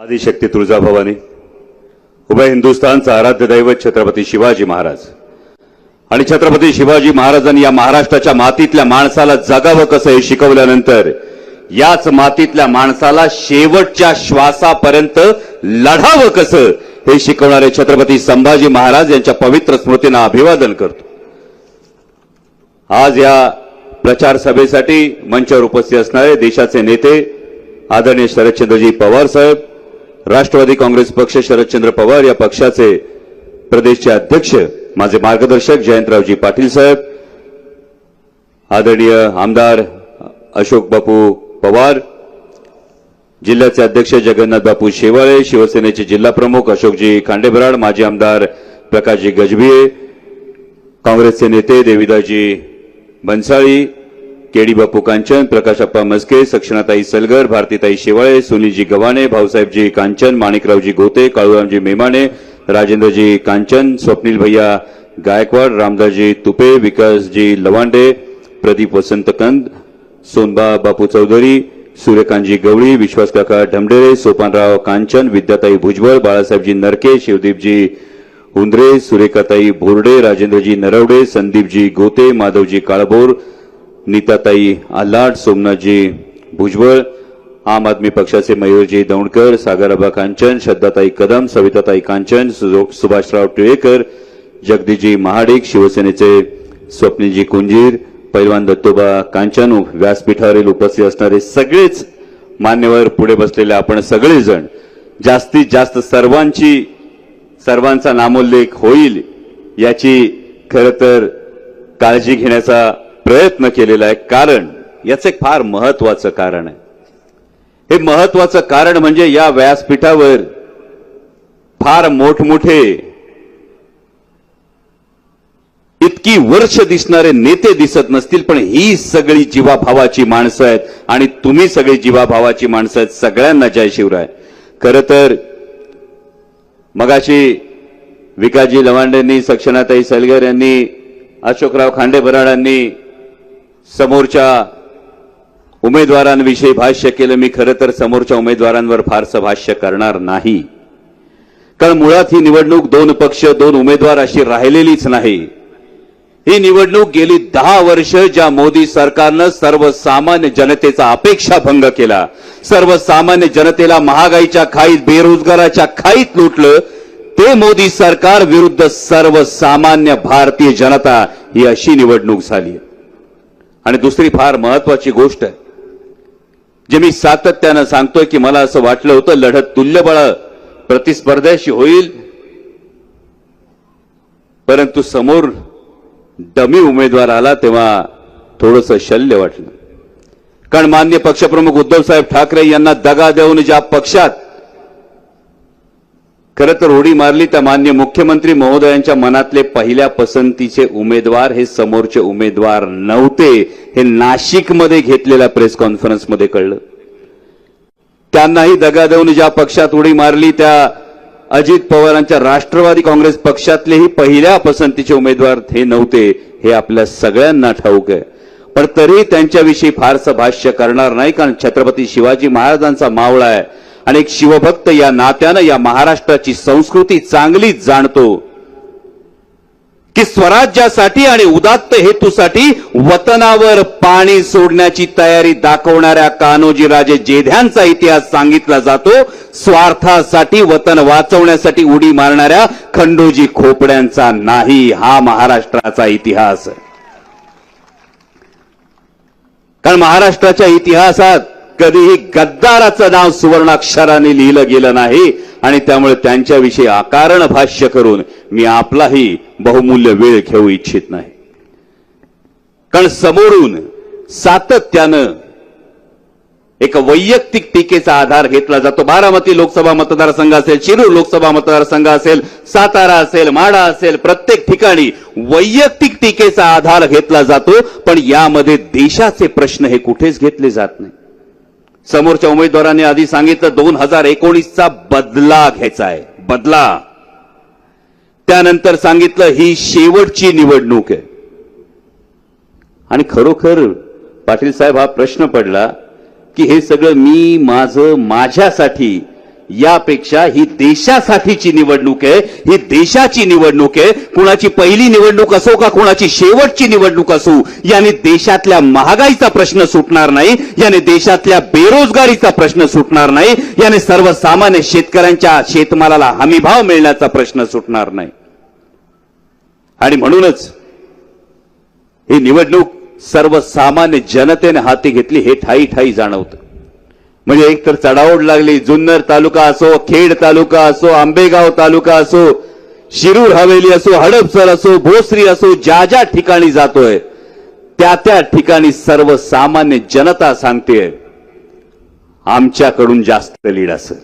आदिशक्ती तुळजाभवानी उभय हिंदुस्थानचा आराध्य दैवत छत्रपती शिवाजी महाराज. आणि छत्रपती शिवाजी महाराजांनी या महाराष्ट्राच्या मातीतल्या माणसाला जगावं कसं हे शिकवल्यानंतर याच मातीतल्या माणसाला शेवटच्या श्वासापर्यंत लढावं कसं हे शिकवणारे छत्रपती संभाजी महाराज यांच्या पवित्र स्मृतींना अभिवादन करतो. आज या प्रचार सभेसाठी मंचावर उपस्थित असणारे देशाचे नेते आदरणीय शरदचंद्रजी पवार साहेब राष्ट्रवादी काँग्रेस पक्ष शरदचंद्र पवार या पक्षाचे प्रदेशचे अध्यक्ष माझे मार्गदर्शक जयंतरावजी पाटील साहेब आदरणीय आमदार अशोक बापू पवार जिल्ह्याचे अध्यक्ष जगन्नाथ बापू शेवाळे शिवसेनेचे जिल्हा प्रमुख अशोकजी खांडेबराड माजी आमदार प्रकाशजी गजबिये काँग्रेसचे नेते देविदाजी भन्साळी केडी बापू कांचन प्रकाशप्पा मस्के सक्षणाताई सलगर भारतीताई शेवाळे सुनीलजी गव्हाणे भाऊसाहेबजी कांचन माणिकरावजी गोते काळूरामजी मेमाने राजेंद्रजी कांचन स्वप्नील भैया गायकवाड रामदासजी तुपे विकासजी लवांडे प्रदीप वसंतकंद सोनबा बापू चौधरी सूर्यकांतजी गवळी विश्वासकाका ढमडेरे सोपानराव कांचन विद्याताई भुजबळ बाळासाहेबजी नरके शिवदीपजी हुंद्रे सुरेखाताई भोरडे राजेंद्रजी नरवडे संदीपजी गोते माधवजी काळभोर नीताताई आल्हाट सोमनाथजी भुजबळ आम आदमी पक्षाचे मयूरजी दौंडकर सागराबा कांचन श्रद्धाताई कदम सविताताई कांचन सुभाषराव टिळेकर जगदीजी महाडिक शिवसेनेचे स्वप्नीजी कुंजीर पैलवान दत्तोबा कांचन व्यासपीठावरील उपस्थित असणारे सगळेच मान्यवर पुढे बसलेले आपण सगळेजण. जास्तीत जास्त सर्वांची सर्वांचा नामोल्लेख होईल याची खरं तर काळजी घेण्याचा प्रयत्न केलेला आहे. कारण याचं एक फार महत्वाचं कारण आहे. हे महत्वाचं कारण म्हणजे या व्यासपीठावर फार मोठमोठे इतकी वर्ष दिसणारे नेते दिसत नसतील पण ही सगळी जीवाभावाची माणसं आहेत आणि तुम्ही सगळी जीवाभावाची माणसं आहेत सगळ्यांना जय शिवराय. खरं तर मगाशी विकाजी लवांडेंनी सक्षनाताई सलगर यांनी अशोकराव खांडेबराडांनी समोरच्या उमेदवारांविषयी भाष्य केलं मी खरं तर समोरच्या उमेदवारांवर फारसं भाष्य करणार नाही. कारण मुळात ही निवडणूक दोन पक्ष दोन उमेदवार अशी राहिलेलीच नाही. ही निवडणूक गेली दहा वर्ष ज्या मोदी सरकारनं सर्वसामान्य जनतेचा अपेक्षा भंग केला. सर्वसामान्य जनतेला महागाईच्या खाईत बेरोजगाराच्या खाईत लुटलं. ते मोदी सरकार विरुद्ध सर्वसामान्य भारतीय जनता ही अशी निवडणूक झाली आणि दुसरी फार महत्वाची गोष्ट आहे जे मी सातत्यानं सांगतोय की मला असं वाटलं होतं लढत तुल्यबळ प्रतिस्पर्ध्याशी होईल परंतु समोर डमी उमेदवार आला तेव्हा थोडस शल्य वाटलं. कारण मान्य पक्षप्रमुख उद्धवसाहेब ठाकरे यांना दगा देऊन ज्या पक्षात खरं तर उडी मारली तर मान्य मुख्यमंत्री महोदयांच्या मनातले पहिल्या पसंतीचे उमेदवार हे समोरचे उमेदवार नव्हते. हे नाशिकमध्ये घेतलेल्या प्रेस कॉन्फरन्समध्ये कळलं. त्यांनाही दगा देऊन ज्या पक्षात उडी मारली त्या अजित पवारांच्या राष्ट्रवादी काँग्रेस पक्षातलेही पहिल्या पसंतीचे उमेदवार हे नव्हते. हे आपल्या सगळ्यांना ठाऊक आहे. पण तरी त्यांच्याविषयी फारसं भाष्य करणार नाही कारण छत्रपती शिवाजी महाराजांचा मावळा आहे. आणि एक शिवभक्त या नात्यानं या महाराष्ट्राची संस्कृती चांगलीच जाणतो. की स्वराज्यासाठी आणि उदात्त हेतूसाठी वतनावर पाणी सोडण्याची तयारी दाखवणाऱ्या कान्होजी राजे जेध्यांचा इतिहास सांगितला जातो. स्वार्थासाठी वतन वाचवण्यासाठी उडी मारणाऱ्या खंडोजी खोपड्यांचा नाही हा महाराष्ट्राचा इतिहास. कारण महाराष्ट्राच्या इतिहासात कधीही गद्दाराचं नाव सुवर्णाक्षराने लिहिलं गेलं नाही आणि त्यामुळे त्यांच्याविषयी अकारण भाष्य करून मी आपलाही बहुमूल्य वेळ घेऊ इच्छित नाही. कारण समोरून सातत्यानं एक वैयक्तिक टीकेचा आधार घेतला जातो. बारामती लोकसभा मतदारसंघ असेल शिरूर लोकसभा मतदारसंघ असेल सातारा असेल माडा असेल प्रत्येक ठिकाणी वैयक्तिक टीकेचा आधार घेतला जातो. पण यामध्ये देशाचे प्रश्न हे कुठेच घेतले जात नाही. समोरच्या उमेदवारांनी आधी सांगितलं दोन हजार एकोणीसचा बदला घ्यायचा आहे. बदला. त्यानंतर सांगितलं ही शेवटची निवडणूक आहे. आणि खरोखर पाटील साहेब हा प्रश्न पडला की हे सगळं मी माझं माझ्यासाठी यापेक्षा ही देशासाठीची निवडणूक आहे ही देशाची निवडणूक आहे. कुणाची पहिली निवडणूक असो का कुणाची शेवटची निवडणूक असो याने देशातल्या महागाईचा प्रश्न सुटणार नाही याने देशातल्या बेरोजगारीचा प्रश्न सुटणार नाही याने सर्वसामान्य शेतकऱ्यांच्या शेतमालाला हमीभाव मिळण्याचा प्रश्न सुटणार नाही. आणि म्हणूनच ही निवडणूक सर्वसामान्य जनतेने हाती घेतली हे ठाई ठाई जाणवतं. म्हणजे एक तर चढाओढ लागली जुन्नर तालुका असो खेड तालुका असो आंबेगाव तालुका असो शिरूर हवेली असो हडपसर असो भोसरी असो ज्या ज्या ठिकाणी जातोय त्या त्या ठिकाणी सर्वसामान्य जनता सांगते आमच्याकडून जास्त लीड असेल.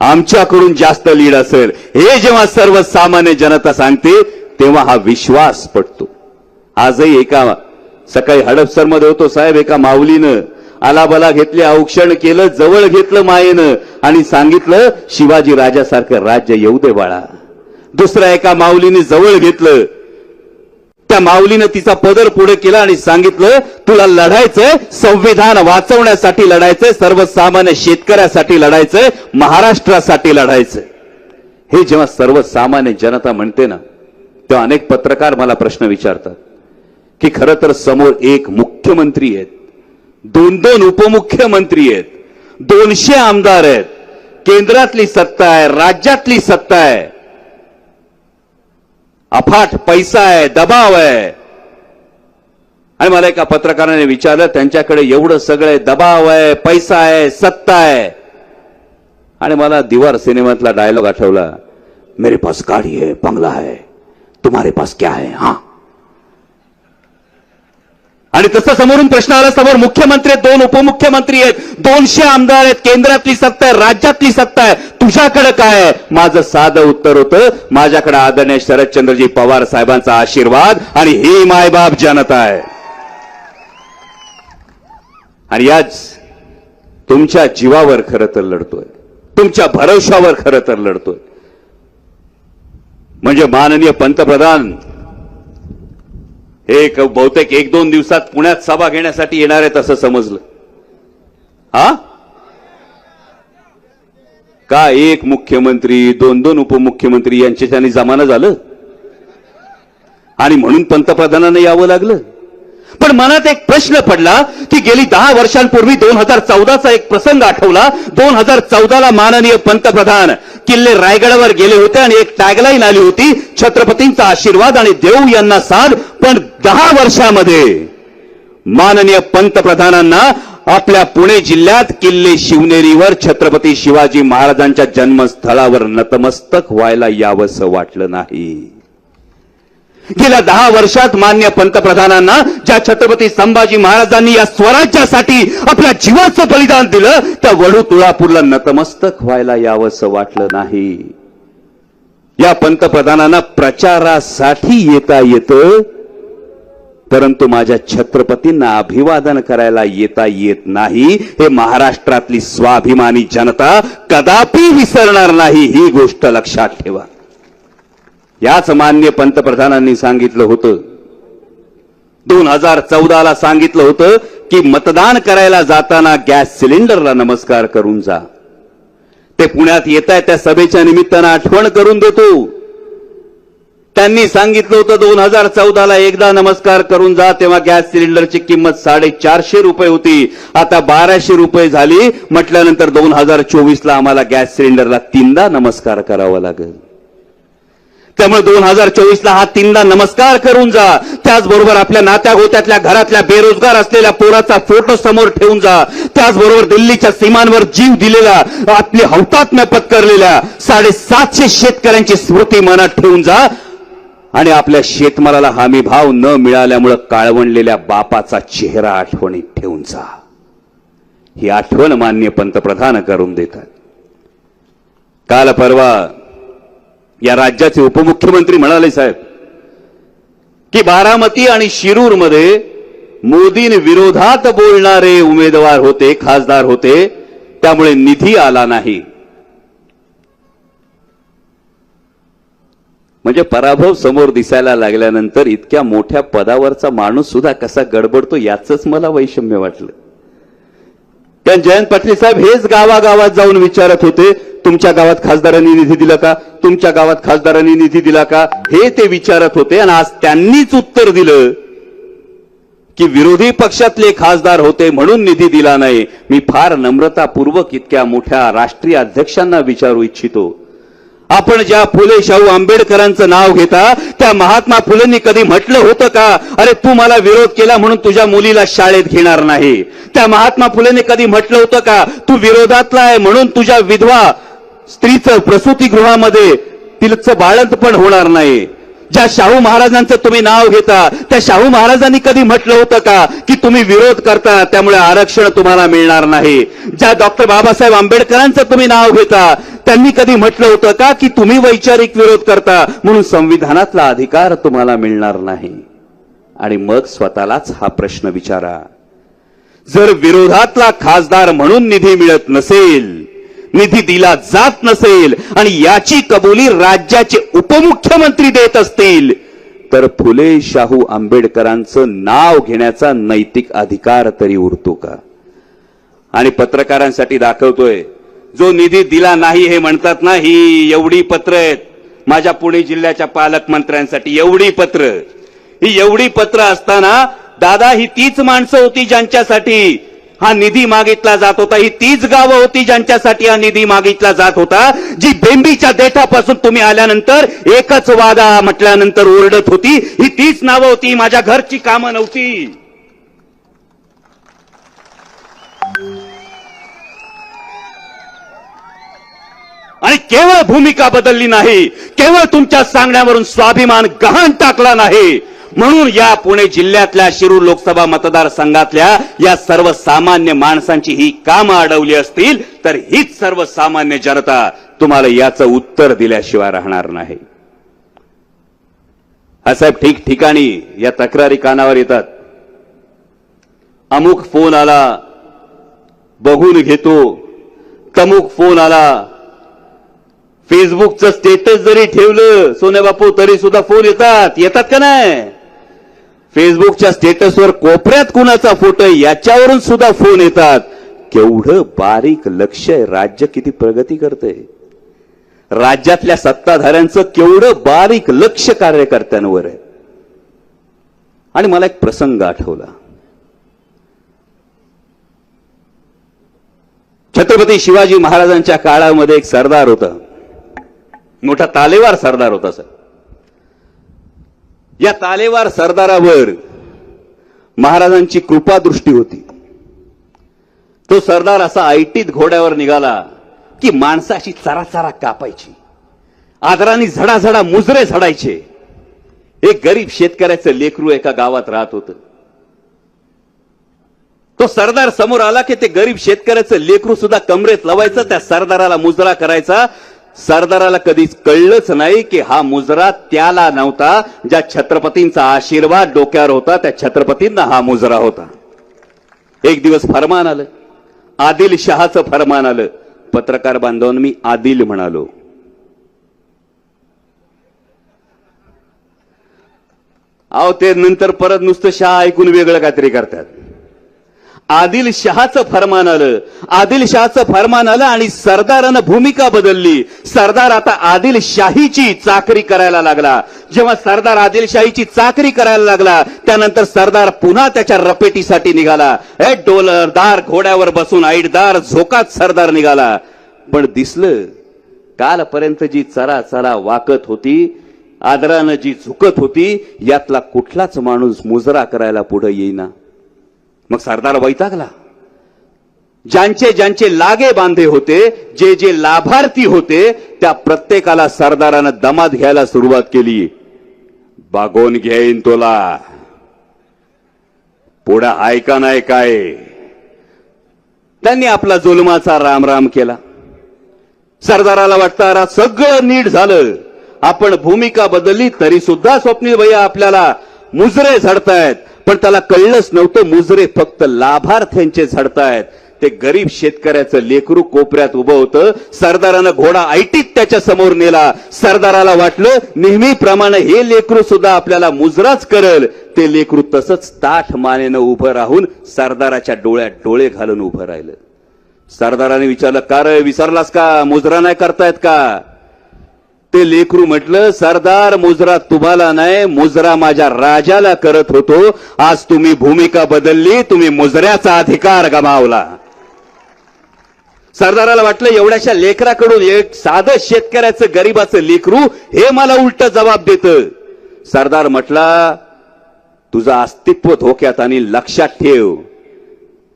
आमच्याकडून जास्त लीड असेल. हे जेव्हा सर्वसामान्य जनता सांगते तेव्हा हा विश्वास पडतो. आजही एका सकाळी हडपसरमध्ये होतो साहेब एका माऊलीनं आलाबला घेतले औक्षण केलं जवळ घेतलं मायेनं आणि सांगितलं शिवाजी राजासारखं राज्य येऊ दे बाळा. दुसऱ्या एका माऊलीने जवळ घेतलं. त्या माऊलीनं तिचा पदर पुढे केला आणि सांगितलं तुला लढायचंय संविधान वाचवण्यासाठी लढायचंय सर्वसामान्य शेतकऱ्यासाठी लढायचंय महाराष्ट्रासाठी लढायचंय. हे जेव्हा सर्वसामान्य जनता म्हणते ना तेव्हा अनेक पत्रकार मला प्रश्न विचारतात की खरं तर समोर एक मुख्यमंत्री आहेत. दोन दोन उपमुख्यमंत्री आहेत. दोनशे आमदार आहेत. केंद्रातली सत्ता आहे राज्यातली सत्ता आहे. अफाट पैसा आहे दबाव आहे. आणि मला एका पत्रकाराने विचारलं त्यांच्याकडे एवढं सगळं दबाव आहे पैसा आहे सत्ता आहे. आणि मला दिवार सिनेमातला डायलॉग आठवला मेरे पास गाडी है बंगला है तुम्हारे पास क्या है? हा. आणि तसं समोरून प्रश्न आला समोर मुख्यमंत्री आहेत दोन उपमुख्यमंत्री आहेत दोनशे आमदार आहेत केंद्रातली सत्ता आहे राज्यातली सत्ता आहे. तुझ्याकडे काय आहे? माझं साधं उत्तर होतं माझ्याकडे आदरणीय शरदचंद्रजी पवार साहेबांचा आशीर्वाद आणि ही मायबाप जनता आहे. आणि याच तुमच्या जीवावर खरं तर लढतोय. तुमच्या भरवशावर खरं तर लढतोय. म्हणजे माननीय पंतप्रधान एक बहुतेक एक दोन दिवसात पुण्यात सभा घेण्यासाठी येणार आहेत असं समजलं. हा? का एक मुख्यमंत्री दोन दोन उपमुख्यमंत्री यांच्याच्याने जमाना झालं? आणि म्हणून पंतप्रधानांना यावं लागलं? पण मनात एक प्रश्न पडला की गेली दहा वर्षांपूर्वी दोन हजार चौदाचा एक प्रसंग आठवला. दोन हजार चौदाला माननीय पंतप्रधान किल्ले रायगडावर गेले होते आणि एक टॅगलाईन आली होती छत्रपतींचा आशीर्वाद आणि देऊ यांना साथ. पण दहा वर्षामध्ये माननीय पंतप्रधानांना आपल्या पुणे जिल्ह्यात किल्ले शिवनेरीवर छत्रपती शिवाजी महाराजांच्या जन्मस्थळावर नतमस्तक व्हायला यावंसं वाटलं नाही. गेल्या दहा वर्षात मान्य पंतप्रधानांना ज्या छत्रपती संभाजी महाराजांनी या स्वराज्यासाठी आपल्या जीवाचं बलिदान दिलं त्या वडू तुळापूरला नतमस्तक व्हायला यावंसं वाटलं नाही. या पंतप्रधानांना प्रचारासाठी येता येतं परंतु माझ्या छत्रपतींना अभिवादन करायला येता येत नाही. हे महाराष्ट्रातली स्वाभिमानी जनता कदापि विसरणार नाही ही गोष्ट लक्षात ठेवा. याच मान्य पंतप्रधानांनी सांगितलं होतं. दोन हजार चौदाला सांगितलं होतं की मतदान करायला जाताना गॅस सिलेंडरला नमस्कार करून जा. ते पुण्यात येत आहे त्या सभेच्या निमित्तानं आठवण करून देतो. त्यांनी सांगितलं होतं दोन हजार चौदाला एकदा नमस्कार करून जा तेव्हा गॅस सिलेंडरची किंमत साडेचारशे रुपये होती. आता बाराशे रुपये झाली म्हटल्यानंतर दोन हजार चोवीसला आम्हाला गॅस सिलेंडरला तीनदा नमस्कार करावा लागेल. त्यामुळे दोन हजार चोवीसला हा तीनदा नमस्कार करून जा. त्याचबरोबर आपल्या नात्या गोत्यातल्या घरातल्या बेरोजगार असलेल्या पोराचा फोटो समोर ठेवून जा. त्याचबरोबर दिल्लीच्या सीमांवर जीव दिलेला आपली हौतात्म्य पत्करलेल्या साडेसातशे शेतकऱ्यांची स्मृती मनात ठेवून जा. आणि आपल्या शेतमालाला हमी भाव न मिळाल्यामुळं काळवणलेल्या बापाचा चेहरा आठवणीत ठेवून जा. ही आठवण मान्य पंतप्रधान करून देतात. काल परवा या राज्याचे उपमुख्यमंत्री म्हणाले साहेब की बारामती आणि शिरूरमध्ये मोदीं विरोधात बोलणारे उमेदवार होते खासदार होते त्यामुळे निधी आला नाही. म्हणजे पराभव समोर दिसायला लागल्यानंतर इतक्या मोठ्या पदावरचा माणूस सुद्धा कसा गडबडतो याच मला वैषम्य वाटलं. कारण जयंत पाटील साहेब हेच गावागावात जाऊन विचारत होते तुमच्या गावात खासदारांनी निधी दिला का? तुमच्या गावात खासदारांनी निधी दिला का? हे ते विचारत होते आणि आज त्यांनीच उत्तर दिलं की विरोधी पक्षातले खासदार होते म्हणून निधी दिला नाही. मी फार नम्रतापूर्वक इतक्या मोठ्या राष्ट्रीय अध्यक्षांना विचारू इच्छितो. आपण ज्या फुले शाहू आंबेडकरांचं नाव घेता त्या महात्मा फुलेंनी कधी म्हटलं होतं का? अरे तू मला विरोध केला म्हणून तुझ्या मुलीला शाळेत घेणार नाही. त्या महात्मा फुलेंनी कधी म्हटलं होतं का? तू विरोधातला आहे म्हणून तुझ्या विधवा स्त्रीचं प्रसूतीगृहामध्ये तिचं बाळंत पण होणार नाही. ज्या शाहू महाराजांचं तुम्ही नाव घेता त्या शाहू महाराजांनी कधी म्हटलं होतं का की तुम्ही विरोध करता त्यामुळे आरक्षण तुम्हाला मिळणार नाही. ज्या डॉक्टर बाबासाहेब आंबेडकरांचं तुम्ही नाव घेता त्यांनी कधी म्हटलं होतं का की तुम्ही वैचारिक विरोध करता म्हणून संविधानातला अधिकार तुम्हाला मिळणार नाही. आणि मग स्वतःलाच हा प्रश्न विचारा. जर विरोधातला खासदार म्हणून निधी मिळत नसेल निधी दिला जात नसेल आणि याची कबुली राज्याचे उपमुख्यमंत्री देत असतील तर फुले शाहू आंबेडकरांचं नाव घेण्याचा नैतिक अधिकार तरी उरतो का? आणि पत्रकारांसाठी दाखवतोय जो निधी दिला नाही हे म्हणतात ना ही एवढी पत्र आहेत. माझ्या पुणे जिल्ह्याच्या पालकमंत्र्यांसाठी एवढी पत्र. ही एवढी पत्र असताना दादा ही तीच माणसं होती ज्यांच्यासाठी हा निधी मागितला जात होता. ही तीच गावं होती ज्यांच्यासाठी हा निधी मागितला जात होता जी बेंबीच्या देठापासून तुम्ही आल्यानंतर एकच वादा म्हटल्यानंतर ओरडत होती. ही तीच नावं होती. माझ्या घरची कामं नव्हती. आणि केवळ भूमिका बदलली नाही. केवळ तुमच्या सांगण्यावरून स्वाभिमान गहाण टाकला नाही. म्हणून या पुणे जिल्ह्यातल्या शिरूर लोकसभा मतदारसंघातल्या या सर्वसामान्य माणसांची ही कामं अडवली असतील तर हीच सर्वसामान्य जनता तुम्हाला याचं उत्तर दिल्याशिवाय राहणार नाही. हा साहेब ठिकठिकाणी या तक्रारी कानावर येतात. अमुक फोन आला बघून घेतो. तमुक फोन आला फेसबुकचं स्टेटस जरी ठेवलं सोन्या बापू तरी सुद्धा फोन येतात. येतात का नाही? फेसबुकच्या स्टेटसवर कोपऱ्यात कुणाचा फोटो आहे याच्यावरून सुद्धा फोन येतात. केवढं बारीक लक्ष आहे राज्य किती प्रगती करते राज्यातल्या सत्ताधाऱ्यांचं केवढं बारीक लक्ष कार्यकर्त्यांवर आहे. आणि मला एक प्रसंग आठवला. छत्रपती शिवाजी महाराजांच्या काळामध्ये एक सरदार होता. मोठा तालेवार सरदार होता सर. या तालेवार सरदारावर महाराजांची कृपा दृष्टी होती. तो सरदार असा ऐटीत घोड्यावर निघाला की माणसाची चराचरा कापायची. आदराने झडाझडा मुजरे झडायचे. एक गरीब शेतकऱ्याचं लेकरू एका गावात राहत होत. तो सरदार समोर आला की ते गरीब शेतकऱ्याचं लेकरू सुद्धा कमरेत लावायचं त्या सरदाराला मुजरा करायचा सरदाराला कधीच कळलंच नाही की हा मुजरा त्याला नव्हता ज्या छत्रपतींचा आशीर्वाद डोक्यावर होता त्या छत्रपतींना हा मुजरा होता. एक दिवस फरमान आलं. आदिल शहाचं फरमान आलं. पत्रकार बांधवांनी मी आदिल म्हणालो. अहो ते नंतर परत नुसतं शहा ऐकून वेगळं काहीतरी करतात. आदिल शहाचं फरमान आलं. आदिल शहाचं फरमान आलं आणि सरदारानं भूमिका बदलली. सरदार आता आदिल शाहीची चाकरी करायला लागला. जेव्हा सरदार आदिलशाहीची चाकरी करायला लागला त्यानंतर सरदार पुन्हा त्याच्या रपेटीसाठी निघाला. हे डोलरदार घोड्यावर बसून आईटदार झोकात सरदार निघाला. पण दिसलं कालपर्यंत जी चरा चरा वाकत होती आदरानं जी झुकत होती यातला कुठलाच माणूस मुजरा करायला पुढे येईना. मग सरदार वैतागला. ज्यांचे ज्यांचे लागे बांधे होते जे जे लाभार्थी होते त्या प्रत्येकाला सरदारानं दमात घ्यायला सुरुवात केली. बागोन घेईन तुला. पुढं ऐका नाही काय. त्यांनी आपला जुलमाचा राम राम केला. सरदाराला वाटतं सगळं नीट झालं. आपण भूमिका बदलली तरी सुद्धा स्वप्नील भैया आपल्याला मुजरे झडतायत. पण त्याला कळलंच नव्हतं मुजरे फक्त लाभार्थ्यांचे झडतायत. ते गरीब शेतकऱ्याचं लेकरू कोपऱ्यात उभं होतं. सरदारानं घोडा ऐटीत त्याच्यासमोर नेला. सरदाराला वाटलं नेहमीप्रमाणे हे लेकरू सुद्धा आपल्याला मुजराच करल. ते लेकरू तसंच ताठ मानेनं उभं राहून सरदाराच्या डोळ्यात डोळे घालून उभं राहिलं. सरदाराने विचारलं का रे विसरलास का? मुजरा नाही करतायत का? ते लेकरू म्हटलं सरदार मुजरा तुम्हाला नाही मुजरा माझ्या राजाला करत होतो. आज तुम्ही भूमिका बदलली तुम्ही मुजऱ्याचा अधिकार गमावला. सरदाराला वाटलं एवढ्याशा लेकराकडून एक साधं शेतकऱ्याचं गरीबाचं लेकरू हे मला उलट जबाब देत. सरदार म्हटला तुझं अस्तित्व धोक्यात आणि लक्षात ठेव.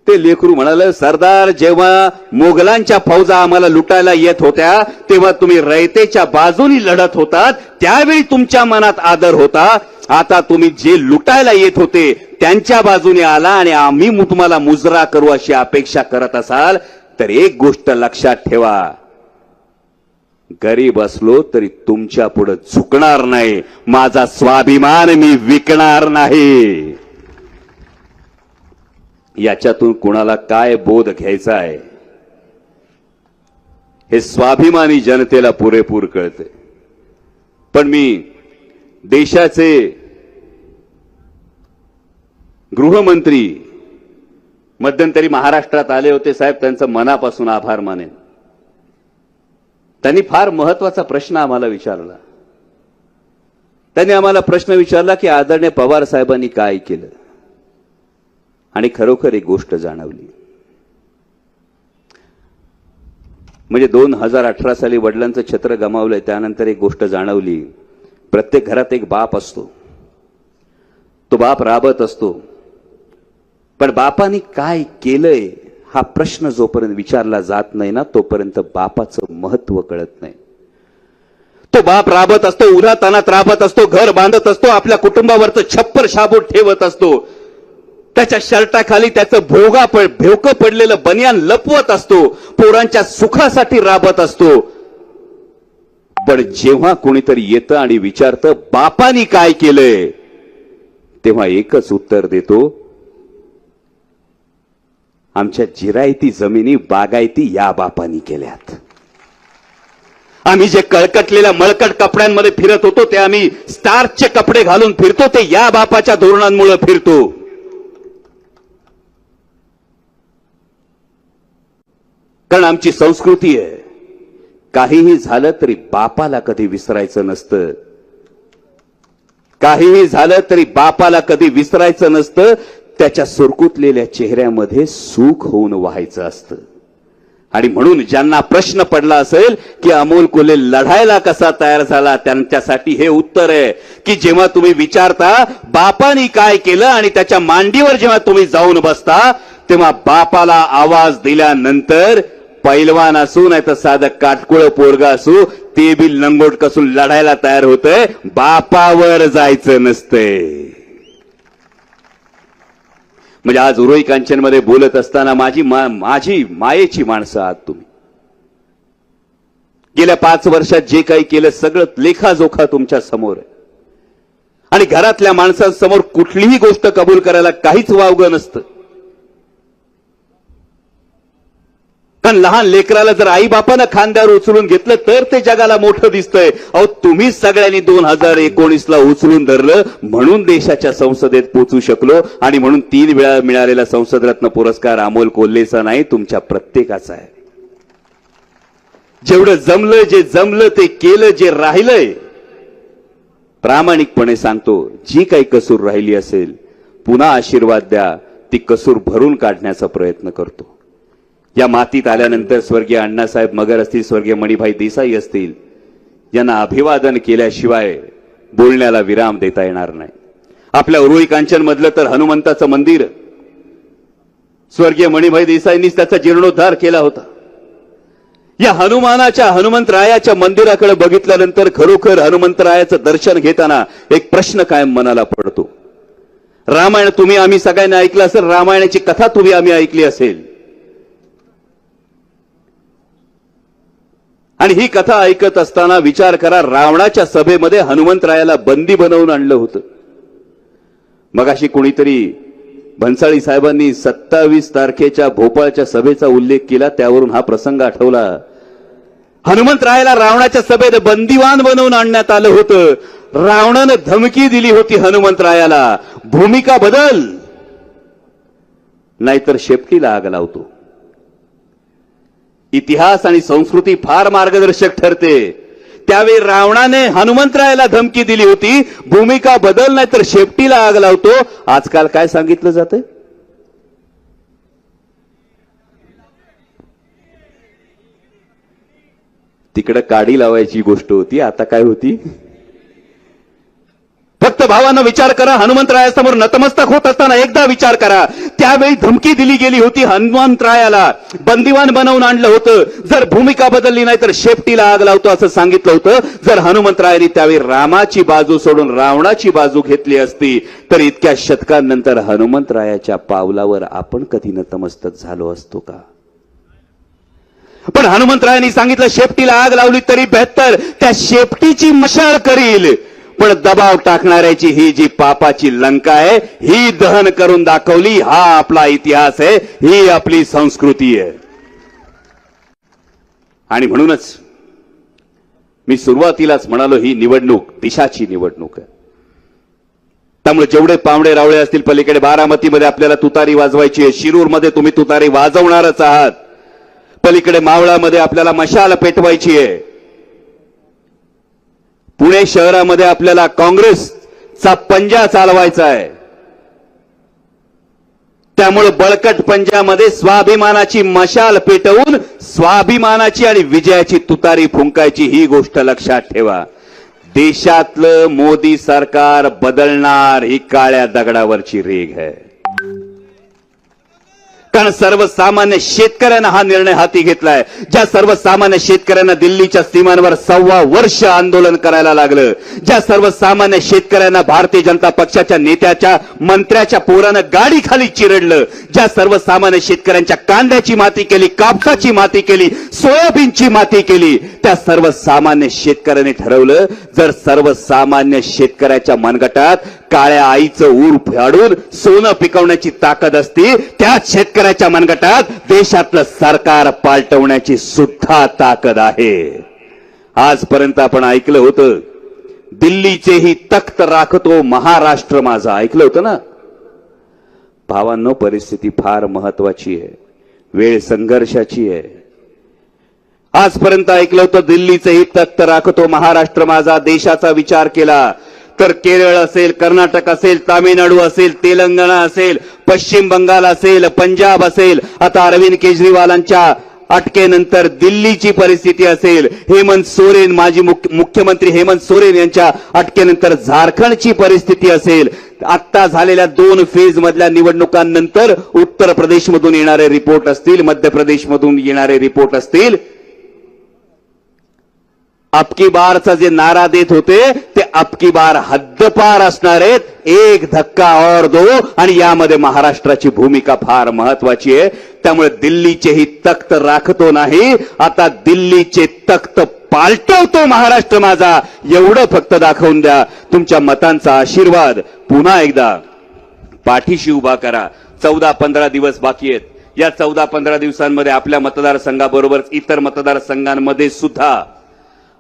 ते लेकरू म्हणाले सरदार जेव्हा मोगलांच्या फौजा आम्हाला लुटायला येत होत्या तेव्हा तुम्ही रयतेच्या बाजूनी लढत होतात त्यावेळी तुमच्या मनात आदर होता. आता तुम्ही जे लुटायला येत होते त्यांच्या बाजूने आला आणि आम्ही तुम्हाला मुजरा करू अशी अपेक्षा करत असाल तर एक गोष्ट लक्षात ठेवा. गरीब असलो तरी तुमच्यापुढे झुकणार नाही. माझा स्वाभिमान मी विकणार नाही. याच्यातून कुणाला काय बोध घ्यायचा आहे? हे स्वाभिमानी जनतेला पुरेपूर कळते. पण मी देशाचे गृहमंत्री मध्यंतरी महाराष्ट्रात आले होते साहेब त्यांचं मनापासून आभार मानेन. त्यांनी फार महत्त्वाचा प्रश्न आम्हाला विचारला. त्यांनी आम्हाला प्रश्न विचारला की आदरणीय पवार साहेबांनी काय केलं? आणि खरोखर एक गोष्ट जाणवली. म्हणजे दोन हजार अठरा साली वडिलांचं छत्र गमावलंय त्यानंतर एक गोष्ट जाणवली. प्रत्येक घरात एक बाप असतो. तो बाप राबत असतो. पण बापाने काय केलंय हा प्रश्न जोपर्यंत विचारला जात नाही ना तोपर्यंत बापाचं महत्त्व कळत नाही. तो बाप राबत असतो उन्हा तानात राबत असतो घर बांधत असतो आपल्या कुटुंबावरचं छप्पर शाबूत ठेवत असतो. त्याच्या शर्टाखाली त्याचं भोगा पड भेवकं पडलेलं बनियान लपवत असतो पोरांच्या सुखासाठी राबत असतो. पण जेव्हा कोणीतरी येतं आणि विचारतं बापानी काय केलंय? तेव्हा एकच उत्तर देतो आमच्या जिरायती जमिनी बागायती या बापानी केल्यात. आम्ही जे कळकटलेल्या मळकट कपड्यांमध्ये फिरत होतो ते आम्ही स्टार्चचे कपडे घालून फिरतो ते या बापाच्या धोरणांमुळे फिरतो. कारण आमची संस्कृती आहे. काहीही झालं तरी बापाला कधी विसरायचं नसतं. काहीही झालं तरी बापाला कधी विसरायचं नसतं. त्याच्या सुरकुतलेल्या चेहऱ्यामध्ये सुख होऊन व्हायचं असतं. आणि म्हणून ज्यांना प्रश्न पडला असेल की अमोल कोले लढायला कसा तयार झाला त्यांच्यासाठी हे उत्तर आहे की जेव्हा तुम्ही विचारता बापानी काय केलं आणि त्याच्या मांडीवर जेव्हा तुम्ही जाऊन बसता तेव्हा बापाला आवाज दिल्यानंतर पैलवान असू नाही तर साधं काटकुळ पोरगा असू ते बी लंगोट कसून लढायला तयार होतंय. बापावर जायचं नसतंय. म्हणजे आज उरोई कांचनमध्ये बोलत असताना माझी मा- माझी मायेची माणसं आहात तुम्ही. गेल्या पाच वर्षात जे काही केलं सगळं लेखाजोखा तुमच्यासमोर आहे. आणि घरातल्या माणसांसमोर कुठलीही गोष्ट कबूल करायला काहीच वावगं नसतं. कारण लहान लेकराला जर आई बापानं खांद्यावर उचलून घेतलं तर ते जगाला मोठं दिसतंय. अहो तुम्हीच सगळ्यांनी दोन हजार एकोणीसला उचलून धरलं म्हणून देशाच्या संसदेत पोचू शकलो आणि म्हणून तीन वेळा मिळालेला संसदरत्न पुरस्कार अमोल कोल्हेचा नाही तुमच्या प्रत्येकाचा आहे. जेवढं जमलं जे जमलं ते केलं जे राहिलंय प्रामाणिकपणे सांगतो जी काही कसूर राहिली असेल पुन्हा आशीर्वाद द्या ती कसूर भरून काढण्याचा प्रयत्न करतो. या मातीत आल्यानंतर स्वर्गीय अण्णासाहेब मगर असतील स्वर्गीय मणिभाई देसाई असतील यांना अभिवादन केल्याशिवाय बोलण्याला विराम देता येणार नाही. आपल्या उरुळी कांचन मधलं तर हनुमंताचं मंदिर स्वर्गीय मणिभाई देसाईंनीच त्याचा जीर्णोद्धार केला होता. या हनुमानाच्या हनुमंतरायाच्या मंदिराकडे बघितल्यानंतर खरोखर हनुमंतरायाचं दर्शन घेताना एक प्रश्न कायम मनाला पडतो. रामायण तुम्ही आम्ही सगळ्यांनी ऐकलं असेल रामायणाची कथा तुम्ही आम्ही ऐकली असेल आणि ही कथा ऐकत असताना विचार करा रावणाच्या सभेमध्ये हनुमंतरायाला बंदी बनवून आणलं होतं. मगाशी कोणीतरी भन्साळी साहेबांनी सत्तावीस तारखेच्या भोपाळच्या सभेचा उल्लेख केला त्यावरून हा प्रसंग आठवला. हनुमंतरायाला रावणाच्या सभेत बंदिवान बनवून आणण्यात आलं होतं. रावणानं धमकी दिली होती हनुमंतरायाला. भूमिका बदल. नाहीतर शेपटीला आग लावतो. इतिहास आणि संस्कृती फार मार्गदर्शक ठरते. त्यावेळी रावणाने हनुमंतरायाला धमकी दिली होती भूमिका बदल नाही तर शेपटीला आग लावतो. आजकाल काय सांगितलं जातं तिकडं काडी लावायची गोष्ट होती आता काय होती? फक्त भावानं विचार करा हनुमंतरायासमोर नतमस्तक होत असताना एकदा विचार करा. त्यावेळी धमकी दिली गेली होती हनुमंतरायाला बंदिवान बनवून आणलं होतं. जर भूमिका बदलली नाही तर शेपटीला आग लावतो असं सांगितलं होतं. जर हनुमंतरायांनी त्यावेळी रामाची बाजू सोडून रावणाची बाजू घेतली असती तर इतक्या शतकांनंतर हनुमंतरायाच्या पावलावर आपण कधी नतमस्तक झालो असतो का? पण हनुमंतरायांनी सांगितलं शेपटीला आग लावली तरी बेहतर त्या शेपटीची मशाल करील. पण दबाव टाकणाऱ्याची ही जी पापाची लंका आहे ही दहन करून दाखवली हा आपला इतिहास आहे ही आपली संस्कृती आहे. आणि म्हणूनच मी सुरुवातीलाच म्हणालो ही निवडणूक दिशाची निवडणूक आहे. त्यामुळे जेवढे पावडे रावळे असतील पलीकडे बारामतीमध्ये आपल्याला तुतारी वाजवायची आहे शिरूरमध्ये तुम्ही तुतारी वाजवणारच आहात. पलीकडे मावळामध्ये आपल्याला मशाल पेटवायची आहे. पुणे शहरामध्ये आपल्याला काँग्रेसचा पंजा चालवायचा आहे. त्यामुळे बळकट पंजामध्ये स्वाभिमानाची मशाल पेटवून स्वाभिमानाची आणि विजयाची तुतारी फुंकायची ही गोष्ट लक्षात ठेवा. देशातलं मोदी सरकार बदलणार ही काळ्या दगडावरची रेग आहे. कारण सर्वसामान्य शेतकऱ्यांना हा निर्णय हाती घेतलाय. ज्या सर्वसामान्य शेतकऱ्यांना दिल्लीच्या सीमांवर सव्वा वर्ष आंदोलन करायला लागलं ज्या सर्वसामान्य शेतकऱ्यांना भारतीय जनता पक्षाच्या नेत्याच्या मंत्र्याच्या पोरानं गाडी खाली चिरडलं ज्या सर्वसामान्य शेतकऱ्यांच्या कांद्याची माती केली कापसाची माती केली सोयाबीनची माती केली त्या सर्वसामान्य शेतकऱ्यांनी ठरवलं जर सर्वसामान्य शेतकऱ्याच्या मनगटात काळ्या आईचं ऊर फाडून सोनं पिकवण्याची ताकद असती त्याच शेतकऱ्याच्या मनगटात देशातलं सरकार पालटवण्याची सुद्धा ताकद आहे. आजपर्यंत आपण ऐकलं होतं दिल्लीचेही तख्त राखतो महाराष्ट्र माझा. ऐकलं होतं ना? भावांनो परिस्थिती फार महत्वाची आहे. वेळ संघर्षाची आहे. आजपर्यंत ऐकलं होतं दिल्लीचंही तख्त राखतो महाराष्ट्र माझा. देशाचा विचार केला तर केरळ असेल कर्नाटक असेल तामिळनाडू असेल तेलंगणा असेल पश्चिम बंगाल असेल पंजाब असेल आता अरविंद केजरीवालांच्या अटकेनंतर दिल्लीची परिस्थिती असेल. हेमंत सोरेन माजी मुख्यमंत्री हेमंत सोरेन यांच्या अटकेनंतर झारखंडची परिस्थिती असेल. आत्ता झालेल्या दोन फेज मधल्या निवडणुकांनंतर उत्तर प्रदेशमधून येणारे रिपोर्ट असतील मध्य प्रदेशमधून येणारे रिपोर्ट असतील. अबकी बारचा जे नारा देत होते ते अबकी बार हद्दपार असणार आहेत. एक धक्का और दो आणि यामध्ये महाराष्ट्राची भूमिका फार महत्वाची आहे. त्यामुळे दिल्लीचेही तख्त राखतो नाही. आता दिल्लीचे तख्त पालटवतो महाराष्ट्र माझा. एवढं फक्त दाखवून द्या. तुमच्या मतांचा आशीर्वाद. पुन्हा एकदा पाठीशी उभा करा. चौदा पंधरा दिवस बाकी आहेत. या चौदा पंधरा दिवसांमध्ये आपल्या मतदारसंघाबरोबर इतर मतदारसंघांमध्ये सुद्धा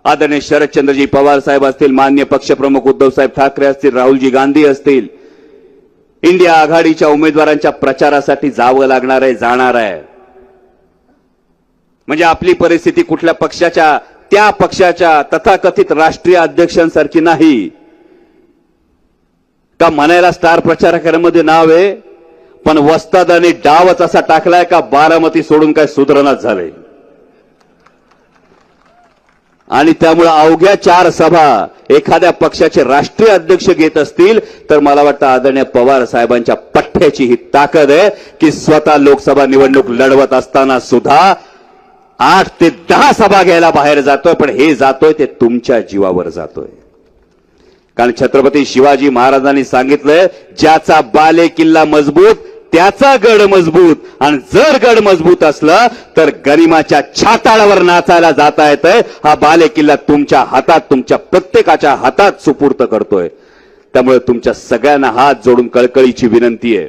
आदरणीय शरदचंद्रजी पवार साहेब असतील मान्य पक्षप्रमुख उद्धव साहेब ठाकरे असतील राहुलजी गांधी असतील इंडिया आघाडीच्या उमेदवारांच्या प्रचारासाठी जावं लागणार आहे जाणार आहे. म्हणजे आपली परिस्थिती कुठल्या पक्षाच्या त्या पक्षाच्या तथाकथित राष्ट्रीय अध्यक्षांसारखी नाही. का म्हणायला स्टार प्रचारकांमध्ये नाव आहे पण वस्ताद आणि डावच असा टाकलाय का बारामती सोडून काय सुधारणाच झाले आणि त्यामुळे अवघ्या चार सभा एखाद्या पक्षाचे राष्ट्रीय अध्यक्ष घेत असतील तर मला वाटतं आदरणीय पवार साहेबांच्या पठ्ठ्याची ही ताकद आहे की स्वतः लोकसभा निवडणूक लढवत असताना सुद्धा आठ ते दहा सभा घ्यायला बाहेर जातोय पण हे जातोय ते तुमच्या जीवावर जातोय. कारण छत्रपती शिवाजी महाराजांनी सांगितलंय ज्याचा बाले किल्ला मजबूत त्याचा गड मजबूत आणि जर गड मजबूत असला तर गरिमाच्या छाताळावर नाचायला जाता येतंय. हा बाले किल्ला तुमच्या हातात तुमच्या प्रत्येकाच्या हातात सुपूर्त करतोय. त्यामुळे तुमच्या सगळ्यांना हात जोडून कळकळीची विनंती आहे.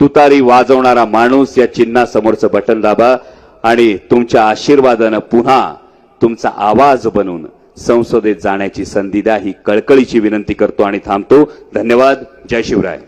तुतारी वाजवणारा माणूस या चिन्हासमोरचं बटन दाबा आणि तुमच्या आशीर्वादानं पुन्हा तुमचा आवाज बनून संसदेत जाण्याची संधी द्या. ही कळकळीची विनंती करतो आणि थांबतो. धन्यवाद. जय शिवराय.